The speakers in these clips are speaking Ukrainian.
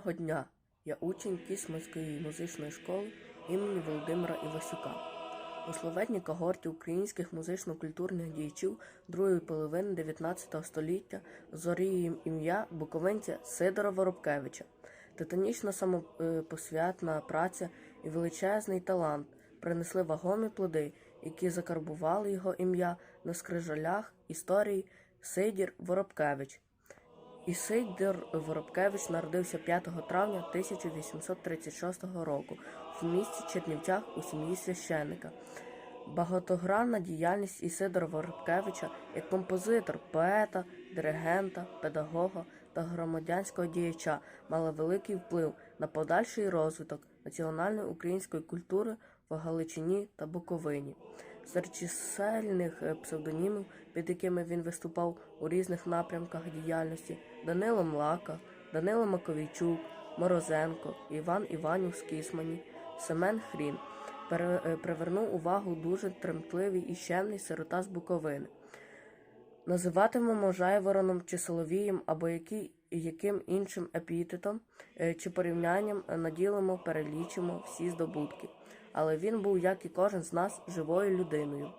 Доброго дня! Я учень Кісманської музичної школи імені Володимира Івасюка. У славетній когорті українських музично-культурних діячів другої половини 19 століття зоріє ім'я буковинця Сидора Воробкевича. Титанічна самопосвятна праця і величезний талант принесли вагомі плоди, які закарбували його ім'я на скрижалях історії Сидір Воробкевич. Ісидор Воробкевич народився 5 травня 1836 року в місті Чернівцях у сім'ї священника. Багатогранна діяльність Ісидора Воробкевича як композитор, поета, диригента, педагога та громадянського діяча мала великий вплив на подальший розвиток національної української культури в Галичині та Буковині. Серед чисельних е, псевдонімів, під якими він виступав у різних напрямках діяльності, Данило Млака, Данило Маковійчук, Морозенко, Іван Іванів з Кисмані, Семен Хрін е, привернув увагу дуже тремтливий і щемний сирота з Буковини. Називатимемо жайвороном чи соловієм або який, яким іншим епітетом е, чи порівнянням наділимо, перелічимо всі здобутки. Але він був, як і кожен з нас, живою людиною,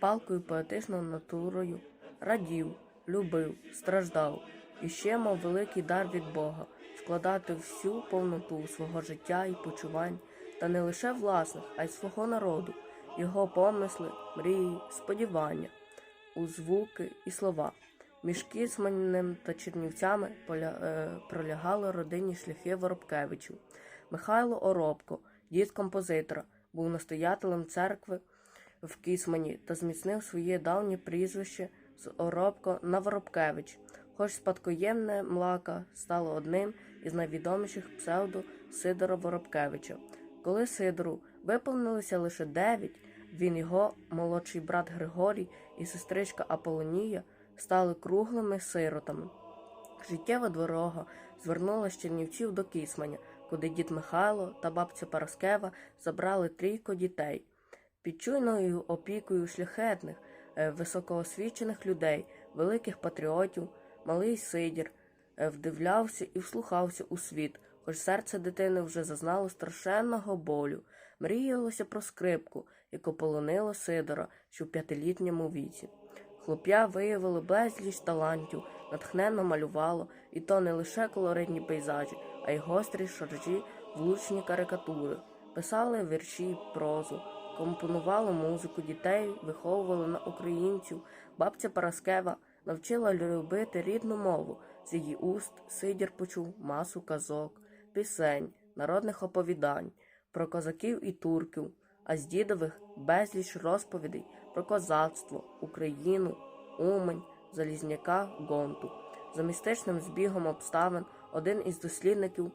палкою поетичною натурою, радів, любив, страждав і ще мав великий дар від Бога складати всю повноту свого життя і почувань, та не лише власних, а й свого народу, його помисли, мрії, сподівання у звуки і слова. Між Кіцманем та Чернівцями поля, е, пролягали родинні шляхи Воробкевичів. Михайло Оробко, дід композитора, був настоятелем церкви в Кісмані та зміцнив своє давнє прізвище з Оробко на Воробкевич. Хоч спадкоємне млака стало одним із найвідоміших псевдо Сидора Воробкевича. Коли Сидору виповнилося лише дев'ять, він його молодший брат Григорій і сестричка Аполонія стали круглими сиротами. Життєва дорога звернула з Чернівців до Кісманя, куди дід Михайло та бабця Параскева забрали трійко дітей. Під чуйною опікою шляхетних, е, високоосвічених людей, великих патріотів, малий Сидір е, вдивлявся і вслухався у світ, хоч серце дитини вже зазнало страшенного болю. Мріялося про скрипку, яку полонило Сидора, що в п'ятилітньому віці. Хлоп'я виявило безліч талантів, натхненно малювало, і то не лише колоритні пейзажі, а й гострі шаржі, влучні карикатури. Писали вірші прозу, компонували музику дітей, виховували на українців. Бабця Параскева навчила любити рідну мову. З її уст Сидір почув масу казок, пісень, народних оповідань про козаків і турків, а з дідових безліч розповідей про козацтво, Україну, Умань, Залізняка, Гонту. За містичним збігом обставин один із дослідників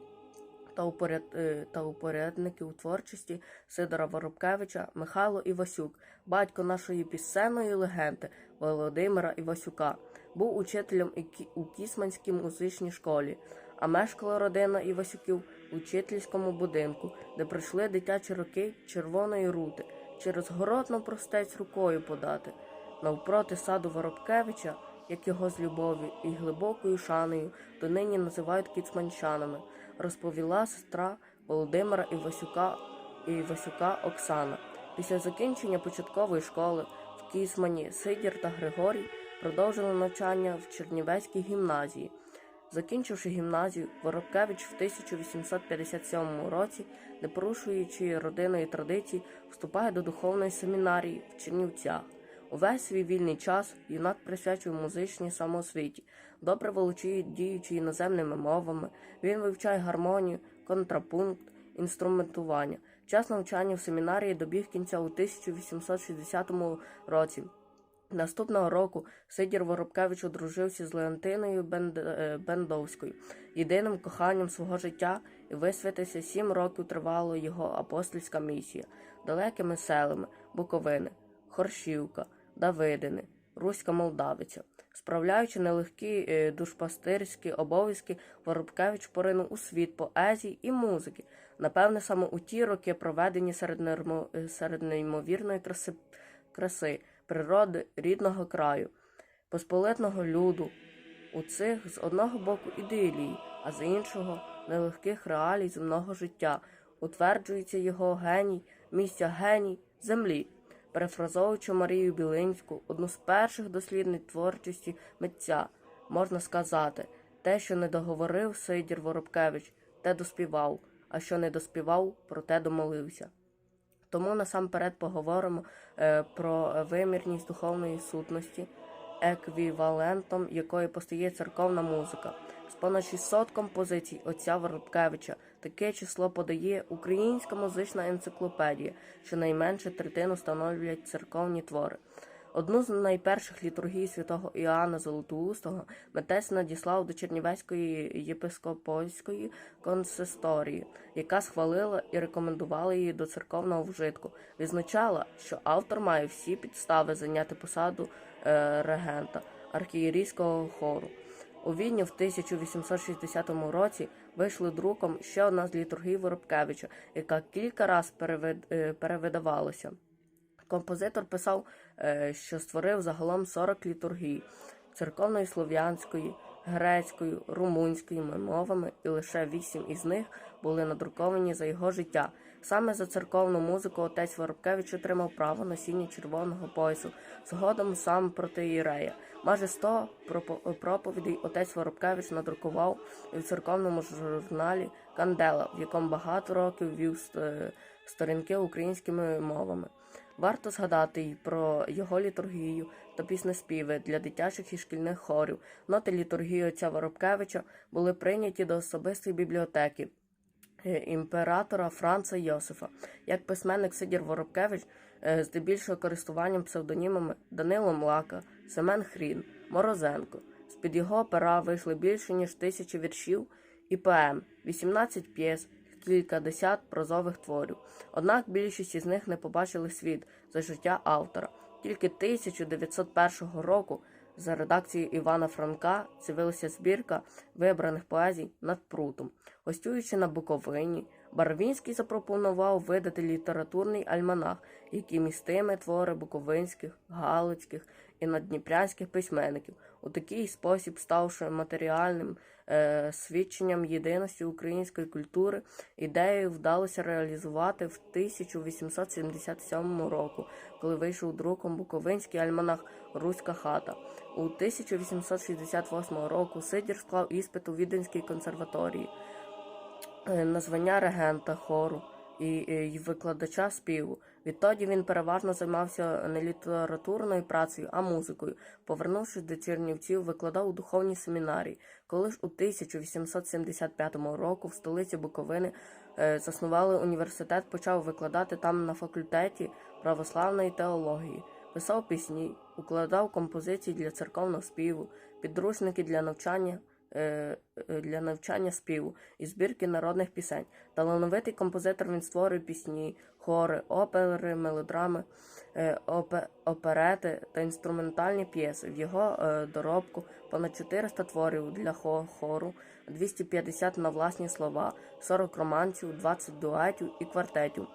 та, упоряд... е, та упорядників творчості Сидора Воробкевича Михайло Івасюк, батько нашої пісенної легенди Володимира Івасюка, був учителем у Кісманській музичній школі, а мешкала родина Івасюків у учительському будинку, де пройшли дитячі роки червоної рути, через городно простець рукою подати. Навпроти саду Воробкевича, як його з любов'ю і глибокою шаною донині називають кіцманчанами, розповіла сестра Володимира Івасюка Івасюка Оксана. Після закінчення початкової школи в Кісмані Сидір та Григорій продовжили навчання в Чернівецькій гімназії. Закінчивши гімназію, Воробкевич в 1857 році, не порушуючи родинної традиції, вступає до духовної семінарії в Чернівцях. Увесь свій вільний час юнак присвячує музичній самоосвіті, добре волочує діючи іноземними мовами, він вивчає гармонію, контрапункт, інструментування. Час навчання в семінарії добіг кінця у 1860 році. Наступного року Сидір Воробкевич одружився з Леонтиною Бенд... е, Бендовською, єдиним коханням свого життя, і висвятився сім років тривала його апостольська місія далекими селами Буковини, Хоршівка, Давидини, Руська Молдавиця. Справляючи нелегкі е, душпастирські обов'язки, Воробкевич поринув у світ поезії і музики. Напевне, саме у ті роки проведені серед, нермо... е, серед неймовірної краси... краси природи рідного краю, посполитного люду. У цих з одного боку ідилії, а з іншого нелегких реалій земного життя, утверджується його геній, місця геній землі. Перефразовуючи Марію Білинську, одну з перших дослідниць творчості митця, можна сказати, те, що не договорив Сидір Воробкевич, те доспівав, а що не доспівав, про те домолився. Тому насамперед поговоримо е, про вимірність духовної сутності, еквівалентом якої постає церковна музика. З понад 600 композицій отця Воробкевича таке число подає Українська музична енциклопедія, що найменше третину становлять церковні твори. Одну з найперших літургій святого Іоанна Золотоустого митець надіслав до Чернівецької єпископольської консисторії, яка схвалила і рекомендувала її до церковного вжитку. Відзначала, що автор має всі підстави зайняти посаду е, регента архієрійського хору. У Відні в 1860 році вийшли друком ще одна з літургій Воробкевича, яка кілька перевид, е, перевидавалася. Композитор писав, е, що створив загалом 40 літургій церковної слов'янської, грецькою, румунською мовами, і лише 8 із них були надруковані за його життя. Саме за церковну музику отець Воробкевич отримав право носіння червоного поясу, згодом сам проти Ірея. Майже 100 проповідей отець Воробкевич надрукував в церковному журналі Кандела, в якому багато років вів сторінки українськими мовами. Варто згадати й про його літургію та піснеспіви для дитячих і шкільних хорів. Ноти літургії отця Воробкевича були прийняті до особистої бібліотеки імператора Франца Йосифа. Як письменник Сидір Воробкевич, е, здебільшого користуванням псевдонімами Данило Млака, Семен Хрін, Морозенко. З-під його пера вийшли більше ніж тисячі віршів і поем, 18 п'єс, кількадесят прозових творів. Однак більшість із них не побачили світ за життя автора. Тільки 1901 року за редакцією Івана Франка з'явилася збірка вибраних поезій над прутом. Гостюючи на Буковині, Барвінський запропонував видати літературний альманах, який містиме твори буковинських, галицьких і наддніпрянських письменників, у такий спосіб ставши матеріальним е, свідченням єдиності української культури, ідею вдалося реалізувати в 1877 року, коли вийшов друком Буковинський альманах Руська хата. У 1868 року Сидір склав іспит у Віденській консерваторії е, на регента хору і, і викладача співу. Відтоді він переважно займався не літературною працею, а музикою. Повернувшись до Чернівців, викладав у духовній семінарії. Коли ж у 1875 року в столиці Буковини е, заснували університет, почав викладати там на факультеті православної теології. Писав пісні, укладав композиції для церковного співу, підручники для навчання для навчання співу і збірки народних пісень. Талановитий композитор він створює пісні, хори, опери, мелодрами, е, оперети та інструментальні п'єси. В його е, доробку понад 400 творів для хору, 250 на власні слова, 40 романців, 20 дуетів і квартетів.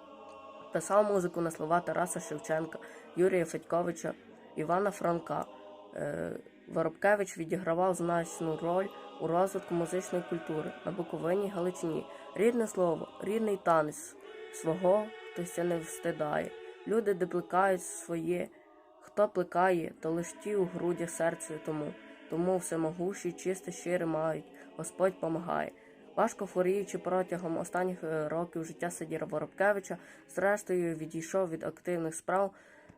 Писав музику на слова Тараса Шевченка, Юрія Федьковича, Івана Франка. Воробкевич відігравав значну роль у розвитку музичної культури на Буковині Галичині. Рідне слово, рідний танець свого хтось не встидає. Люди, де плекають своє, хто плекає, то лиш ті у грудях серце тому. Тому всемогущі, чисте, щире мають, Господь помагає. Важко хворіючи протягом останніх е, років життя Сидіра Воробкевича, зрештою відійшов від активних справ.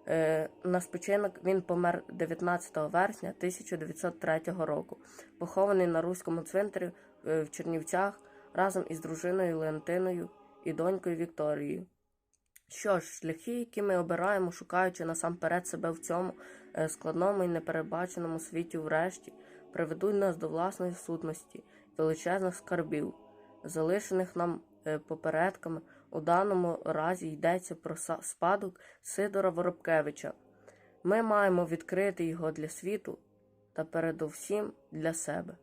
Е, На спочинок він помер 19 вересня 1903 року, похований на Руському цвинтарі е, в Чернівцях разом із дружиною Леонтиною і донькою Вікторією. Що ж, шляхи, які ми обираємо, шукаючи насамперед себе в цьому е, складному і неперебаченому світі, врешті, приведуть нас до власної сутності, величезних скарбів, залишених нам попередками. У даному разі йдеться про спадок Сидора Воробкевича. Ми маємо відкрити його для світу та передовсім для себе.